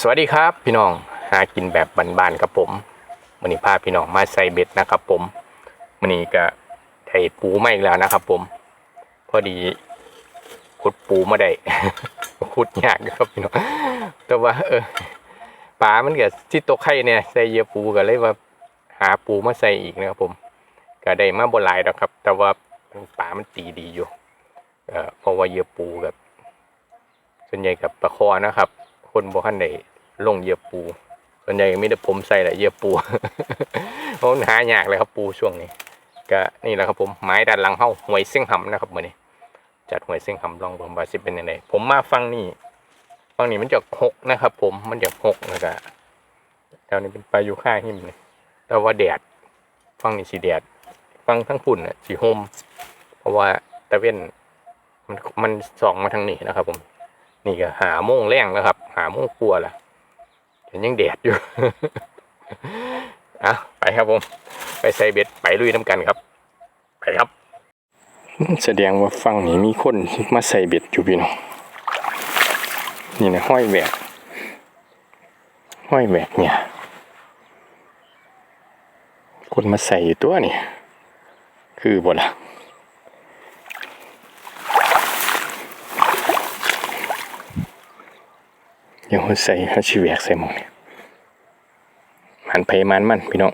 สวัสดีครับพี่น้องหากินแบบบ้านๆครับผมวันนี้พาพี่น้องมาใส่เบ็ดนะครับผมวันนี้ก็ไถปูมาอีกแล้วนะครับ ผม พอดีขุดปูมาได้ขุดยากครับพี่น้องแต่ว่า เออปลามันก็ที่ตกไข่เนี่ยใส่เยื่อปูก็เลยว่า หาปูมาใส่อีกนะครับ ผม ก็ได้มาบนหลายแล้วครับ แต่ว่าปลามันตีดีอยู่ เออเพราะว่าเยื่อปูกับส่วนใหญ่กับปลาคอนะครับ คนบ่คันได้ลงเหยื่อปูส่วนใหญ่ไมแต่ได้ผมใส่แหละเหยื่อปูเพราะหายากเลยครับปูช่วงนี้ ก็นี่แหละครับผมไม้ด้านหลังเฮาหวยเส้งหำนะครับมื้อนี้จัดหวยเส้งหำลองผมว่าสิเป็นยังไงผมมาฟังนี่ฟังนี่มันจะหกนะครับ ผมมันจะหกแล้วก็แถวนี้เป็นปลายูค่าหิมเลยแต่ว่าแดดฟังนี่สีแดดฟังทั้งฝุ่นอะสีโฮมเพราะว่าตะเว้นมันมันส่องมาทางนี้นะครับ ผม นี่ก็หาโมงแรงแล้วครับ หาโมงกลัวละเห็นยังแดดอยู่อะไปครับผม ไปใส่เบ็ดไปลุยน้ำกันครับ ไปครับ แสดงว่าฝั่งนี้มีคนมาใส่เบ็ดอยู่พี่น้องนี่นะห้อยแหวกห้อยแหวกเนี่ย คนมาใส่อยู่ตัวนี่ คือบ่ล่ะ ดี๋ยวเขาใส่เขาชีแหวกใส่หมองเนี่ยมันไผมันมันพี่น้อง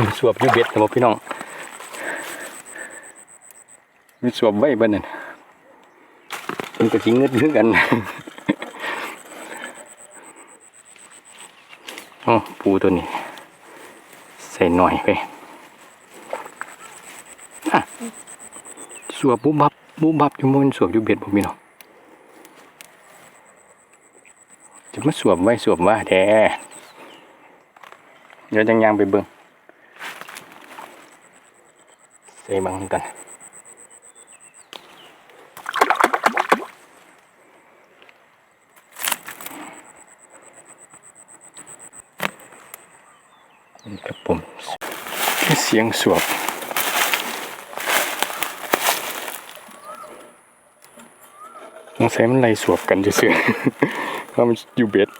มีสวบยูเบ็ดครับพี่น้องมีสวบไว้บ้านนั่นมันก็สิเงืดคือกันอ๋อปูตัวนี้ ใส่หน่อยไปสวบบุบบับบุบบับอยู่มันสวบอยู่เบ็ดผมพี่น้องจะมาสวบไว้สวบว่าแท้เดี๋ยวจังยางไปเบิ่ง ใส่บังกันนี่ครับผมเสียงสวบสงสัยมันไล่สวบกันจะเสือเพราะมันอยู่เบ็ด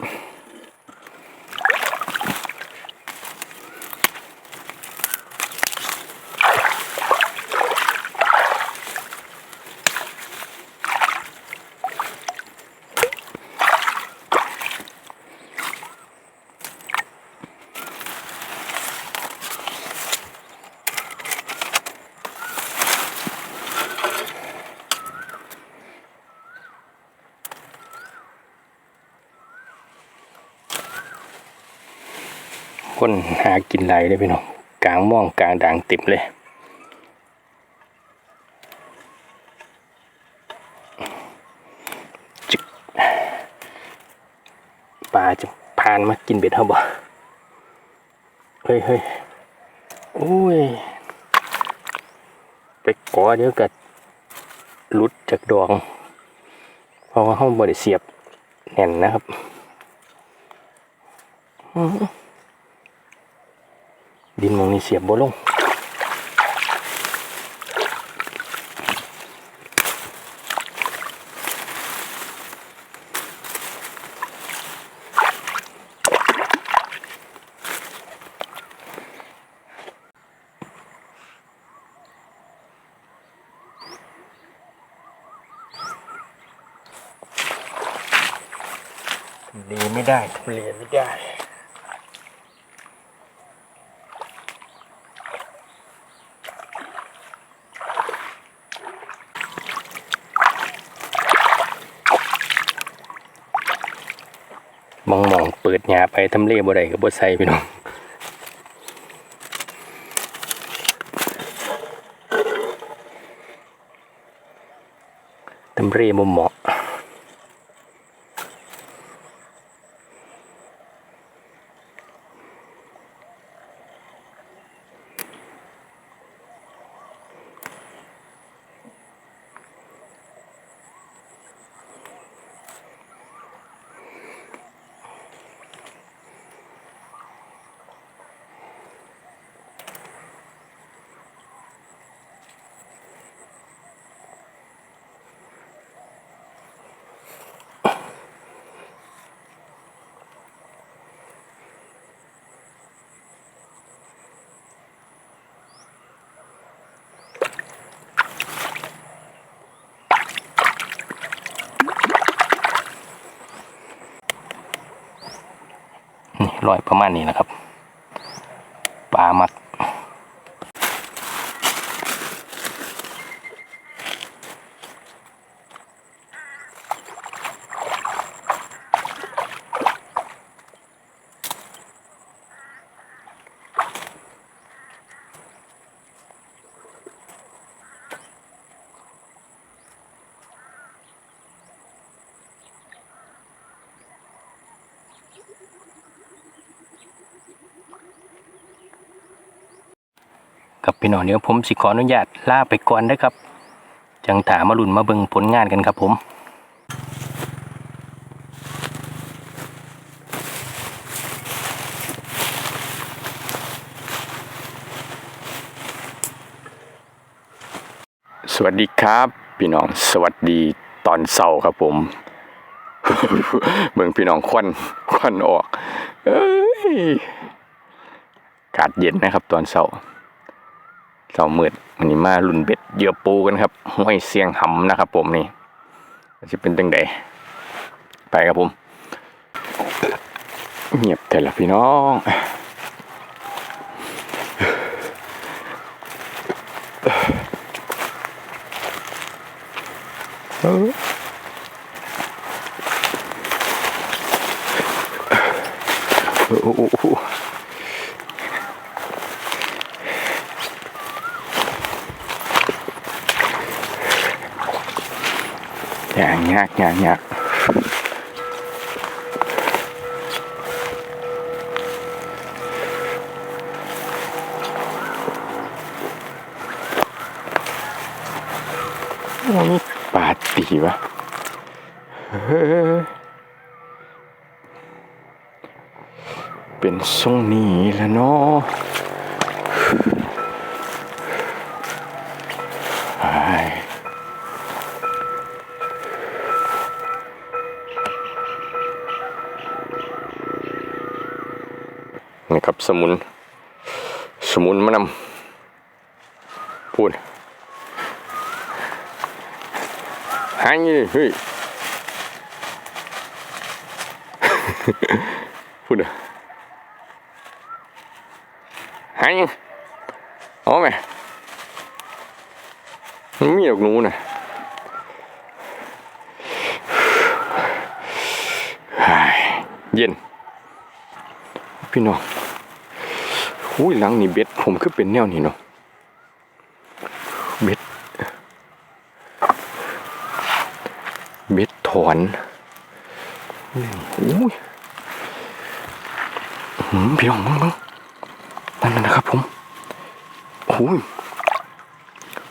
คนหากินไรเลยพี่น้องกลางม่องกลางด่างติ่มเลย จึกปลาจะพานมากินเบ็ดเขาบ่เฮ้ยเฮ้ยโอ้ย ไปกอเดี๋ยวกัดลุดจากดองเพราะว่าห้องบริเสียบแน่นนะครับ อือ ดินมองนี้เสียบบ่ลงดีไม่ได้ทำเลไม่ได้ มองมองเปิดหยาไปทำเลบ่ได้กับบ่ใส่พี่น้องทำเลบ่เหมาะ นี่ลอยประมาณนี้นะครับปลามัก กับพี่น้องเดี๋ยวผมสิขออนุญาตลาไปก่อนนะครับ จังถามมาลุ่นมาเบิงผลงานกันครับผมสวัสดีครับ พี่น้องสวัสดีตอนเสาร์ครับผมเบิ่งพี่น้องควันควันออก เอ้ยอากาศเย็นนะครับตอนเสาร์ เสามืดวันนี้มาลุ่นเบ็ดเหยื่อปูกันครับห้วยเสียงหำนะครับ ผมนี่จะเป็นตังใดไปครับผมเงียบแต่ละพี่น้องเออโอ้โห อย่างยากอย่างยากโอ้นี่ปาตีวะเฮ้เป็นทรงนี้แล้วเนาะ ครับ สมุน สมุนมะนำพูดหายเฮ้ยพูดอะหายยังเอาไหมมันมีดอกนูน่ะเย็น พี่น้อง อุ้ยหลังนี่เบ็ดผมคือเป็นแนวนี้เนาะเบ็ด เบ็ดถอนอุ้ยหืมพี่น้องมึงมึงนั่นนะนะครับผมโอ้ย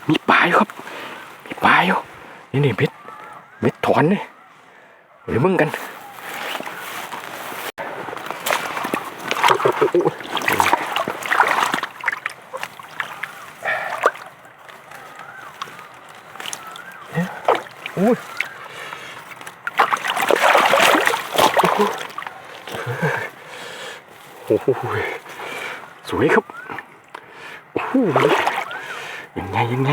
มีปลาอยู่ครับ มีปลาอยู่นี่นี่เบ็ดเบ็ดถอนเลยเดี๋ยวมึงกันอุ้ โอ้โหสวยครับโอ้โหยังไงยังไง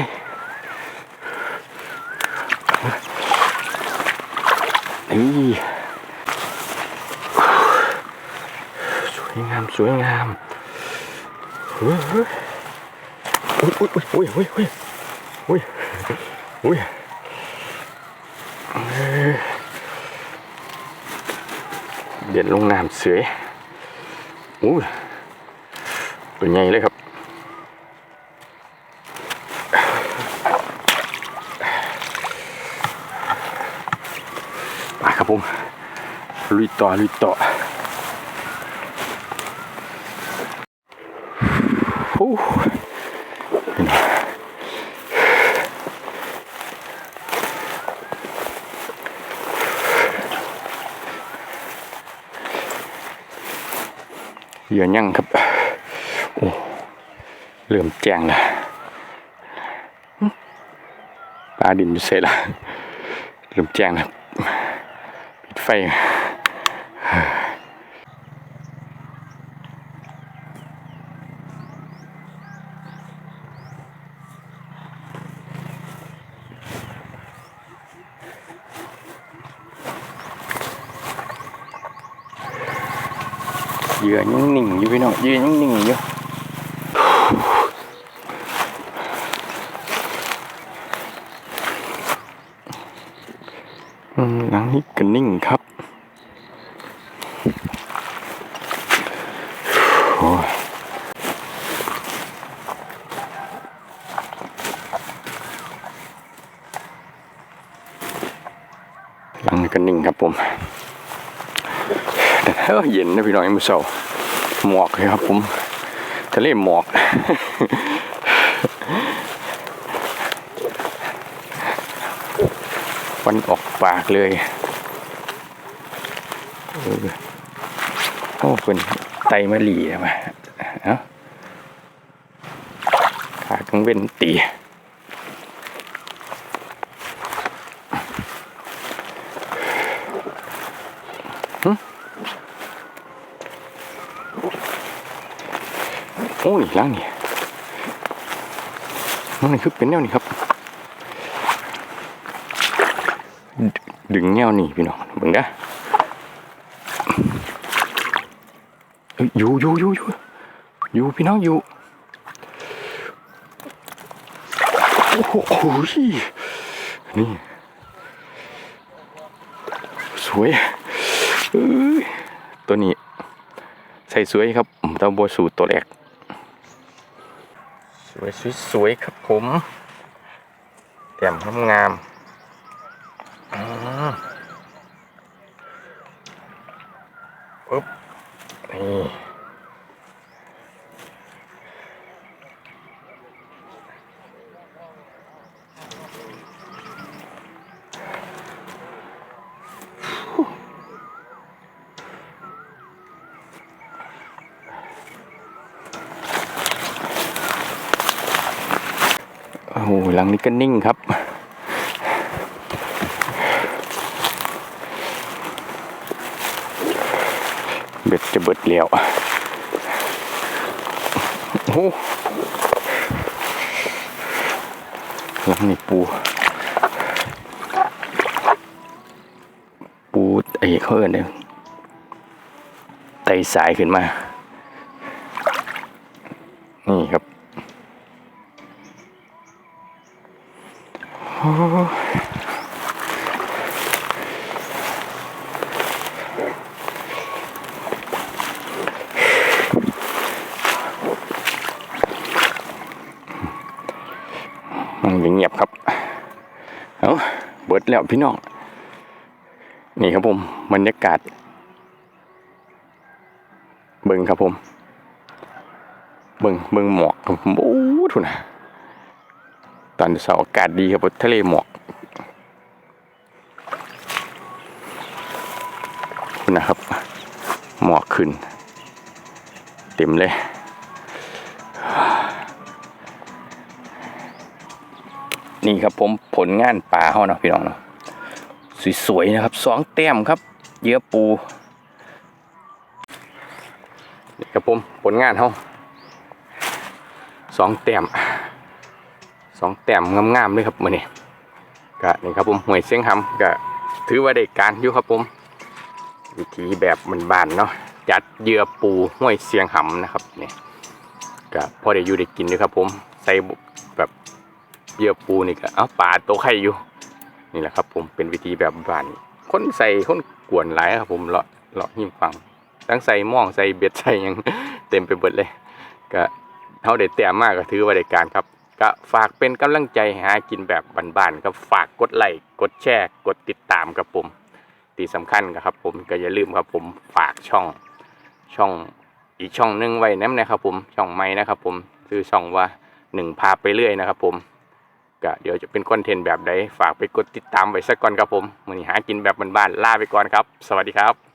นี่สวยงามสวยงามเฮ้ยเฮ้ยโอ้ยอุ้ยอุ้ยอุ้ยอุ้ยอุ้ยอุ้ยเด็ดลงน้ำเสือย อู้ยตัวใหญ่เลยครับมาครับผมลุยต่อลุยต่อโอ้ เหยื่อยั่งครับ โอ้เหลื่อมแจ้งละปลาดินดูเสร็จละเหลื่อมแจ้งแล้วปิดไฟ ยือยังนิ่งอยู่พี่น้องเหยื่อยังนิ่งอยู่อืมหลังนี้ก็นิ่งครับโอ้ยหลังนี้ก็นิ่งครับผม เอเย็นนะพี่น้องยังไม่เศร้าหมอกเลยครับผมทะเลหมอกฟันออกปากเลยโอ้เป็นไตมะลีมาเอ้าขากังเว้นตี โอ้ยล้างนี่มันคือเป็นแนวนี้ครับ ดึงแนวนี่พี่น้องเบิ่งนะเอ้ยอยู่อยู่อยู่อยู่อยู่พี่น้องอยู่โอ้โหนี่ สวยตัวนี้ ใส่สวยครับเตาบัวสูตรตัวแรก สวยๆครับผมแต้มงามงามๆอืมปึ๊บ นี่ โอ้โหห ลังนี้ก็นิ่งครับ เบ็ดจะเบิดแล้วโอ้หลังนี้ปู ปูไอ้เขาเอินเนี่ยไตสายขึ้นมา นี่ครับ โบิดแล้วพี่น้อง นี่ครับผมบรรยากาศ เบิ่งครับผม เบิ่งเบิ่งหมอกครับผมโอ้ทุนะตอนเสาร์อากาศดีครับทะเลหมอกคุณนะครับ หมอกขึ้น เต็มเลย นี่ครับผมผลงานป่าเขาเนาะพี่น้องเนาะสวยๆนะครับสองแต้มครับ เยื่อปูนี่ครับผมผลงานเขาสองแต้มสองแต้มงามๆเลยครับมื่อนี้ก็นี่ครับผมหวยเสียงหำก็ถือว่าได้การอยู่ครับผมวิธีแบบบานๆเนาะจัดเยื่อปูห้วยเสียงหำนะครับนี่ก็พอได้อยู่ได้กินด้วยครับผมใส่ เหยื่อปูนี่ก็เอาปลาโตวไข่อยู่ นี่แหละครับ ผมเป็นวิธีแบบบ้านคนใส่คนกวนหลายครับ ผมเลาะเลาะหิมฟังทั้งใส่หม่องใส่เบ็ดใส่ยังเต็มไปหมดเลย ก็เท่าได้แต้มมากก็ถือว่าได้การครับ ก็ฝากเป็นกำลังใจหากินแบบบ้านๆครับฝากกดไลค์กดแชร์กดติดตามครับผมที่สำคัญครับ ผมก็อย่าลืมครับ ผมฝากช่องช่องอีกช่องหนึงไว้น้ำนะครับผมช่องใหม่นะครับผมชื่อช่องว่าหนึ่งพาไปเรื่อยนะครับผม ก็เดี๋ยวจะเป็นคอนเทนต์แบบใดฝากไปกดติดตามไว้สักก่อนครับผมมือนี้หากินแบบบ้านๆลาไปก่อนครับ สวัสดีครับ